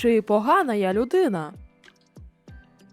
Чи погана я людина?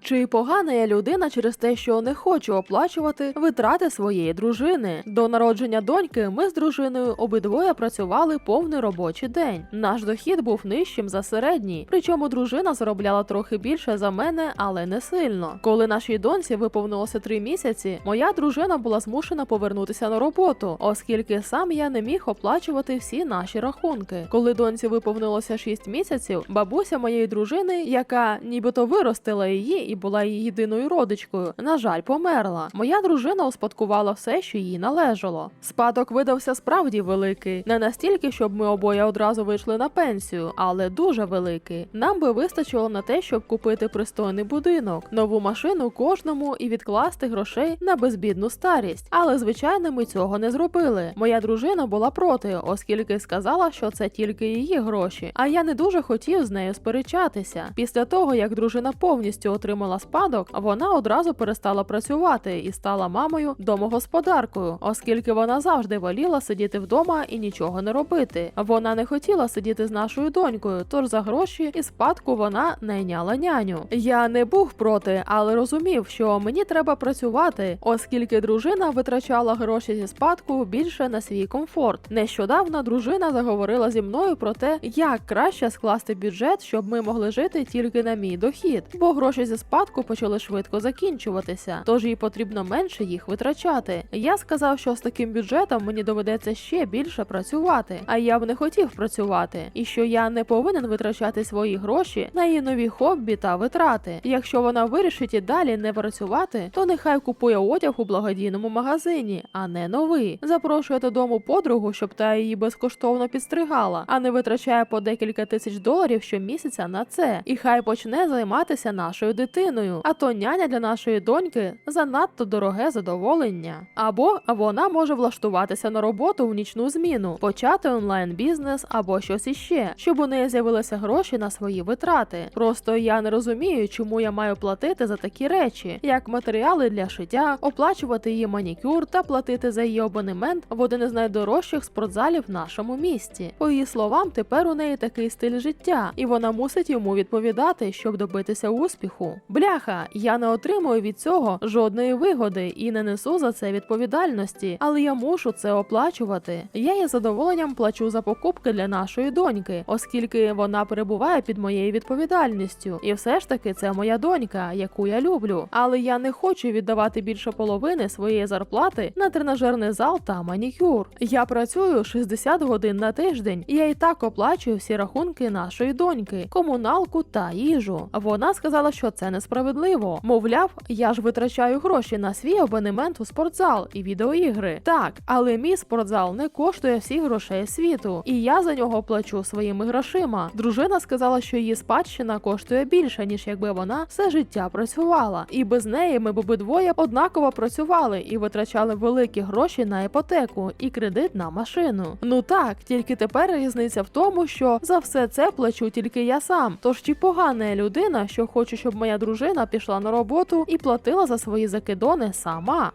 Чи погана я людина через те, що не хочу оплачувати витрати своєї дружини? До народження доньки ми з дружиною обидвоє працювали повний робочий день. Наш дохід був нижчим за середній, причому дружина заробляла трохи більше за мене, але не сильно. Коли нашій доньці виповнилося три місяці, моя дружина була змушена повернутися на роботу, оскільки сам я не міг оплачувати всі наші рахунки. Коли доньці виповнилося 6 місяців, бабуся моєї дружини, яка нібито виростила її і була її єдиною родичкою, на жаль, померла. Моя дружина успадкувала все, що їй належало. Спадок видався справді великий, не настільки, щоб ми обоє одразу вийшли на пенсію, але дуже великий. Нам би вистачило на те, щоб купити пристойний будинок, нову машину кожному і відкласти грошей на безбідну старість. Але звичайно, ми цього не зробили. Моя дружина була проти, оскільки сказала, що це тільки її гроші. А я не дуже хотів з нею сперечатися. Після того, як дружина повністю отримала спадок, вона одразу перестала працювати і стала мамою домогосподаркою, оскільки вона завжди воліла сидіти вдома і нічого не робити. Вона не хотіла сидіти з нашою донькою, тож за гроші і спадку вона найняла няню. Я не був проти, але розумів, що мені треба працювати, оскільки дружина витрачала гроші зі спадку більше на свій комфорт. Нещодавно дружина заговорила зі мною про те, як краще скласти бюджет, щоб ми могли жити тільки на мій дохід, бо гроші зі спадку почали швидко закінчуватися, тож їй потрібно менше їх витрачати. Я сказав, що з таким бюджетом мені доведеться ще більше працювати, а я б не хотів працювати, і що я не повинен витрачати свої гроші на її нові хобі та витрати. Якщо вона вирішить і далі не працювати, то нехай купує одяг у благодійному магазині, а не новий. Запрошує додому подругу, щоб та її безкоштовно підстригала, а не витрачає по декілька тисяч доларів щомісяця на це. І хай почне займатися нашою дитиною. А то няня для нашої доньки занадто дороге задоволення. Або вона може влаштуватися на роботу в нічну зміну, почати онлайн бізнес або щось іще, щоб у неї з'явилися гроші на свої витрати. Просто я не розумію, чому я маю платити за такі речі, як матеріали для шиття, оплачувати її манікюр та платити за її абонемент в один із найдорожчих спортзалів в нашому місті. По її словам, тепер у неї такий стиль життя, і вона мусить йому відповідати, щоб добитися успіху. Бляха, я не отримую від цього жодної вигоди і не несу за це відповідальності, але я мушу це оплачувати. Я із задоволенням плачу за покупки для нашої доньки, оскільки вона перебуває під моєю відповідальністю. І все ж таки це моя донька, яку я люблю. Але я не хочу віддавати більше половини своєї зарплати на тренажерний зал та манікюр. Я працюю 60 годин на тиждень, і я і так оплачую всі рахунки нашої доньки, комуналку та їжу. Вона сказала, що це несправедливо. Мовляв, я ж витрачаю гроші на свій абонемент у спортзал і відеоігри. Так, але мій спортзал не коштує всіх грошей світу, і я за нього плачу своїми грошима. Дружина сказала, що її спадщина коштує більше, ніж якби вона все життя працювала. І без неї ми б обидвоє однаково працювали і витрачали великі гроші на іпотеку і кредит на машину. Ну так, тільки тепер різниця в тому, що за все це плачу тільки я сам. Тож чи погана людина, що хочу, щоб моя дружина пішла на роботу і платила за свої закидони сама.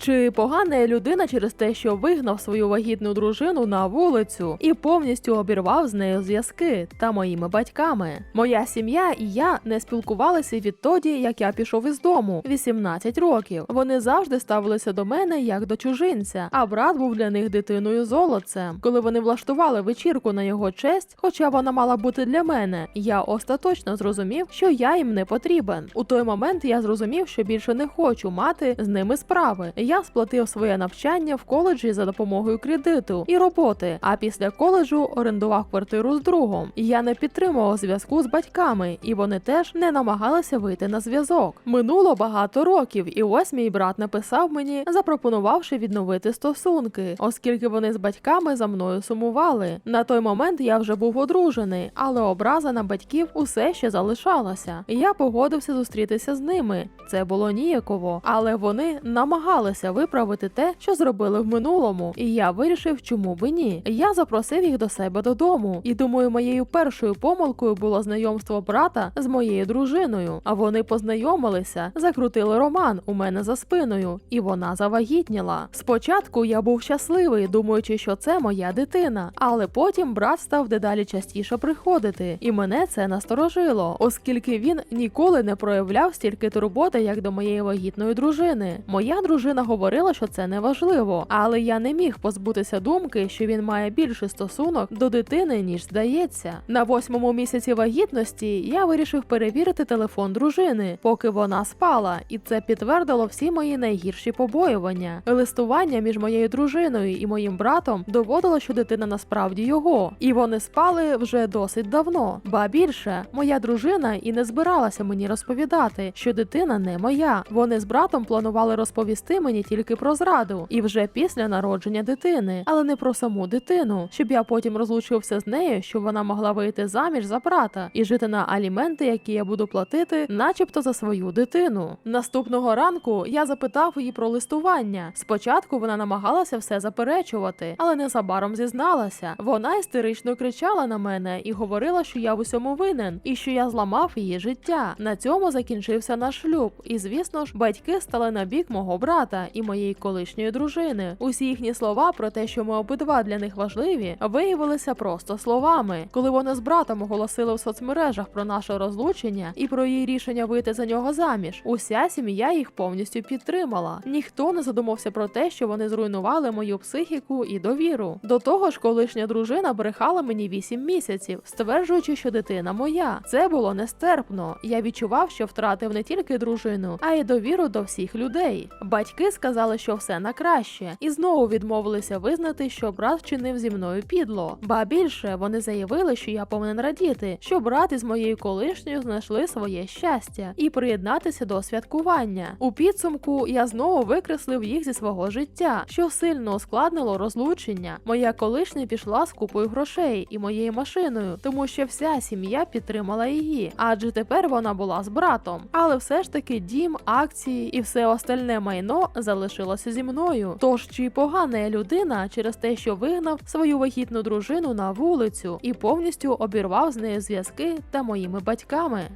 Чи погана я людина через те, що вигнав свою вагітну дружину на вулицю і повністю обірвав з нею зв'язки та моїми батьками? Моя сім'я і я не спілкувалися відтоді, як я пішов із дому 18 років. Вони завжди ставилися до мене як до чужинця, а брат був для них дитиною золотцем. Коли вони влаштували вечірку на його честь, хоча вона мала бути для мене, я остаточно зрозумів, що я їм не потрібен. У той момент я зрозумів, що більше не хочу мати з ними справи. Я сплатив своє навчання в коледжі за допомогою кредиту і роботи. А після коледжу орендував квартиру з другом. Я не підтримував зв'язку з батьками, і вони теж не намагалися вийти на зв'язок. Минуло багато років, і ось мій брат написав мені, запропонувавши відновити стосунки, оскільки вони з батьками за мною сумували. На той момент я вже був одружений, але образа на батьків усе ще залишалася. Я погодився зустрітися з ними. Це було ніяково, але вони намагалися намагалися виправити те, що зробили в минулому, і я вирішив, чому би ні. Я запросив їх до себе додому, і думаю, моєю першою помилкою було знайомство брата з моєю дружиною. А вони познайомилися, закрутили роман у мене за спиною, і вона завагітніла. Спочатку я був щасливий, думаючи, що це моя дитина, але потім брат став дедалі частіше приходити, і мене це насторожило, оскільки він ніколи не проявляв стільки турботи, як до моєї вагітної дружини. Моя дружина говорила, що це не важливо, але я не міг позбутися думки, що він має більший стосунок до дитини, ніж здається. На восьмому місяці вагітності я вирішив перевірити телефон дружини, поки вона спала, і це підтвердило всі мої найгірші побоювання. Листування між моєю дружиною і моїм братом доводило, що дитина насправді його, і вони спали вже досить давно. Ба більше, моя дружина і не збиралася мені розповідати, що дитина не моя. Вони з братом планували розповісти мені тільки про зраду, і вже після народження дитини, але не про саму дитину, щоб я потім розлучився з нею, щоб вона могла вийти заміж за брата і жити на аліменти, які я буду платити, начебто за свою дитину. Наступного ранку я запитав її про листування. Спочатку вона намагалася все заперечувати, але незабаром зізналася. Вона істерично кричала на мене і говорила, що я в усьому винен, і що я зламав її життя. На цьому закінчився наш шлюб. І звісно ж, батьки стали на бік мого брата і моєї колишньої дружини. Усі їхні слова про те, що ми обидва для них важливі, виявилися просто словами. Коли вони з братом оголосили в соцмережах про наше розлучення і про її рішення вийти за нього заміж, уся сім'я їх повністю підтримала. Ніхто не задумався про те, що вони зруйнували мою психіку і довіру. До того ж, колишня дружина брехала мені 8 місяців, стверджуючи, що дитина моя. Це було нестерпно. Я відчував, що втратив не тільки дружину, а й довіру до всіх людей. Батьки сказали, що все на краще, і знову відмовилися визнати, що брат вчинив зі мною підло. Ба більше вони заявили, що я повинен радіти, що брат із моєю колишньою знайшли своє щастя і приєднатися до святкування. У підсумку я знову викреслив їх зі свого життя, що сильно ускладнило розлучення. Моя колишня пішла з купою грошей і моєю машиною, тому що вся сім'я підтримала її, адже тепер вона була з братом. Але все ж таки дім, акції і все остальне майно залишилося зі мною. Тож чи погана я людина через те, що вигнав свою вагітну дружину на вулицю і повністю обірвав з нею зв'язки та моїми батьками.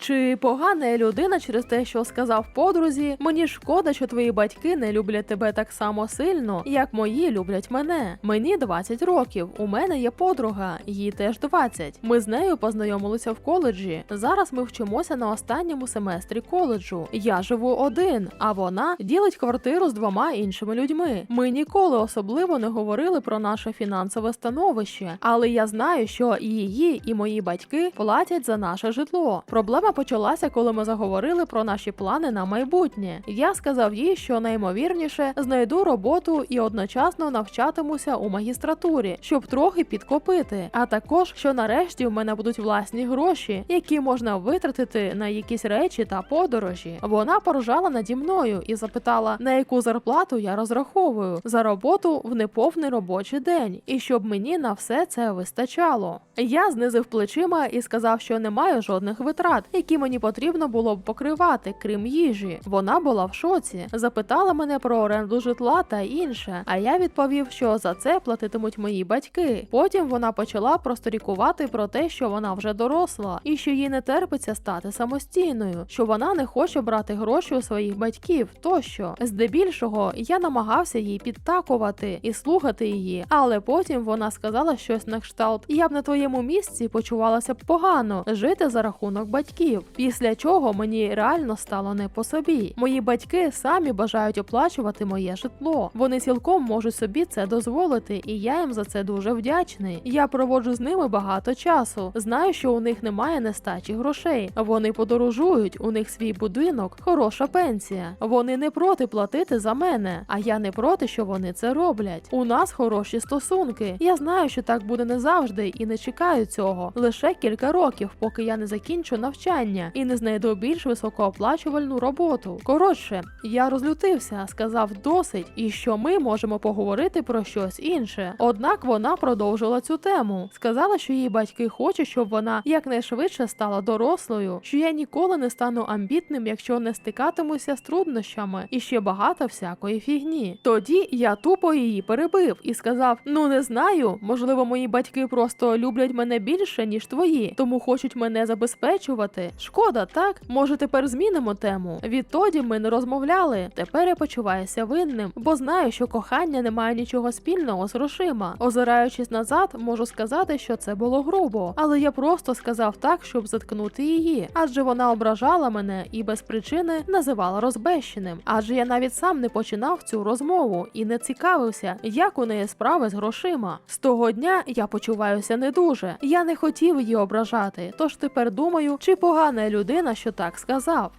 Чи погана я людина через те, що сказав подрузі, мені шкода, що твої батьки не люблять тебе так само сильно, як мої люблять мене. Мені 20 років. У мене є подруга, їй теж 20. Ми з нею познайомилися в коледжі. Зараз ми вчимося на останньому семестрі коледжу. Я живу один, а вона ділить квартиру з двома іншими людьми. Ми ніколи особливо не говорили про наше фінансове становище, але я знаю, що її, і мої батьки платять за наше житло. Проблема почалася, коли ми заговорили про наші плани на майбутнє. Я сказав їй, що наймовірніше знайду роботу і одночасно навчатимуся у магістратурі, щоб трохи підкопити. А також що нарешті в мене будуть власні гроші, які можна витратити на якісь речі та подорожі. Вона поржала наді мною і запитала, на яку зарплату я розраховую за роботу в неповний робочий день, і щоб мені на все це вистачало. Я знизив плечима і сказав, що не маю жодних витрат, які мені потрібно було б покривати, крім їжі. Вона була в шоці, запитала мене про оренду житла та інше. А я відповів, що за це платитимуть мої батьки. Потім вона почала просторікувати про те, що вона вже доросла, і що їй не терпиться стати самостійною, що вона не хоче брати гроші у своїх батьків. Тощо, здебільшого, я намагався їй підтакувати і слухати її, але потім вона сказала щось на кшталт: я б на твоєму місці почувалася б погано жити за рахунок батьків. Після чого мені реально стало не по собі. Мої батьки самі бажають оплачувати моє житло. Вони цілком можуть собі це дозволити, і я їм за це дуже вдячний. Я проводжу з ними багато часу. Знаю, що у них немає нестачі грошей. Вони подорожують, у них свій будинок, хороша пенсія. Вони не проти платити за мене, а я не проти, що вони це роблять. У нас хороші стосунки. Я знаю, що так буде не завжди, і не чекаю цього. Лише кілька років, поки я не закінчу навчання. Навчання і не знайду більш високооплачувальну роботу. Коротше, я розлютився, сказав досить, і що ми можемо поговорити про щось інше. Однак вона продовжила цю тему. Сказала, що її батьки хочуть, щоб вона якнайшвидше стала дорослою, що я ніколи не стану амбітним, якщо не стикатимуся з труднощами, і ще багато всякої фігні. Тоді я тупо її перебив і сказав: Ну не знаю, можливо, мої батьки просто люблять мене більше, ніж твої, тому хочуть мене забезпечувати. Шкода, так? Може, тепер змінимо тему. Відтоді ми не розмовляли. Тепер я почуваюся винним, бо знаю, що кохання не має нічого спільного з грошима. Озираючись назад, можу сказати, що це було грубо, але я просто сказав так, щоб заткнути її, адже вона ображала мене і без причини називала розбещеним. Адже я навіть сам не починав цю розмову і не цікавився, як у неї справи з грошима. З того дня я почуваюся не дуже. Я не хотів її ображати, тож тепер думаю, чи погана людина, що так сказав.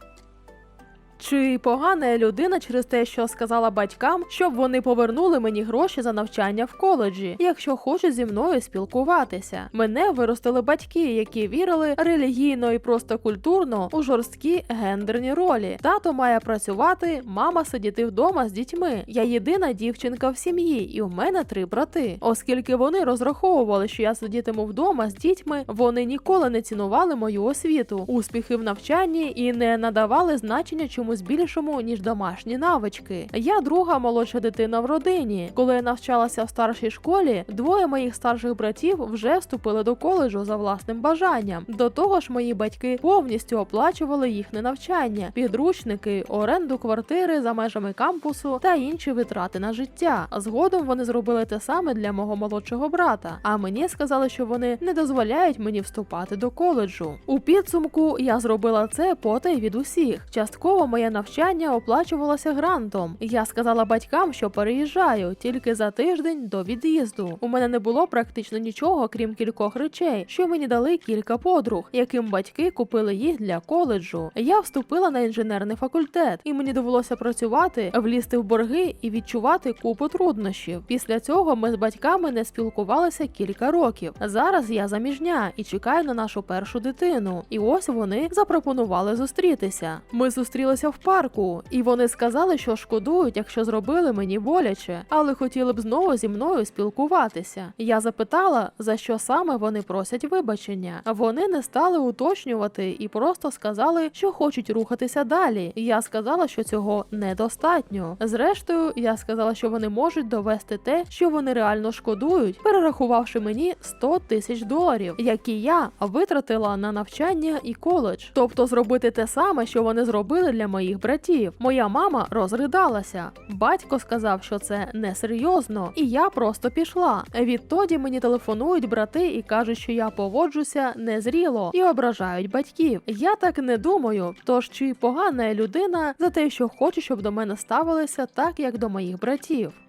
Чи погана я людина через те, що сказала батькам, щоб вони повернули мені гроші за навчання в коледжі, якщо хочуть зі мною спілкуватися? Мене виростили батьки, які вірили релігійно і просто культурно у жорсткі гендерні ролі. Тато має працювати, мама сидіти вдома з дітьми. Я єдина дівчинка в сім'ї, і у мене три брати. Оскільки вони розраховували, що я сидітиму вдома з дітьми, вони ніколи не цінували мою освіту, успіхи в навчанні і не надавали значення чомусь більшому ніж домашні навички. Я друга молодша дитина в родині. Коли я навчалася в старшій школі, двоє моїх старших братів вже вступили до коледжу за власним бажанням. До того ж, мої батьки повністю оплачували їхнє навчання, підручники, оренду квартири за межами кампусу та інші витрати на життя. Згодом вони зробили те саме для мого молодшого брата. А мені сказали, що вони не дозволяють мені вступати до коледжу. У підсумку я зробила це потай від усіх. Частково моє навчання оплачувалося грантом. Я сказала батькам, що переїжджаю тільки за тиждень до від'їзду. У мене не було практично нічого, крім кількох речей, що мені дали кілька подруг, яким батьки купили їх для коледжу. Я вступила на інженерний факультет, і мені довелося працювати, влізти в борги і відчувати купу труднощів. Після цього ми з батьками не спілкувалися кілька років. Зараз я заміжня і чекаю на нашу першу дитину. І ось вони запропонували зустрітися. Ми зустрілися в парку, і вони сказали, що шкодують, якщо зробили мені боляче, але хотіли б знову зі мною спілкуватися. Я запитала, за що саме вони просять вибачення. Вони не стали уточнювати і просто сказали, що хочуть рухатися далі. Я сказала, що цього недостатньо. Зрештою, я сказала, що вони можуть довести те, що вони реально шкодують, перерахувавши мені 100 тисяч доларів, які я витратила на навчання і коледж. Тобто зробити те саме, що вони зробили для моїх братів. Моя мама розридалася. Батько сказав, що це несерйозно, і я просто пішла. Відтоді мені телефонують брати і кажуть, що я поводжуся незріло і ображають батьків. Я так не думаю. Тож чи погана я людина за те, що хочу, щоб до мене ставилися так, як до моїх братів.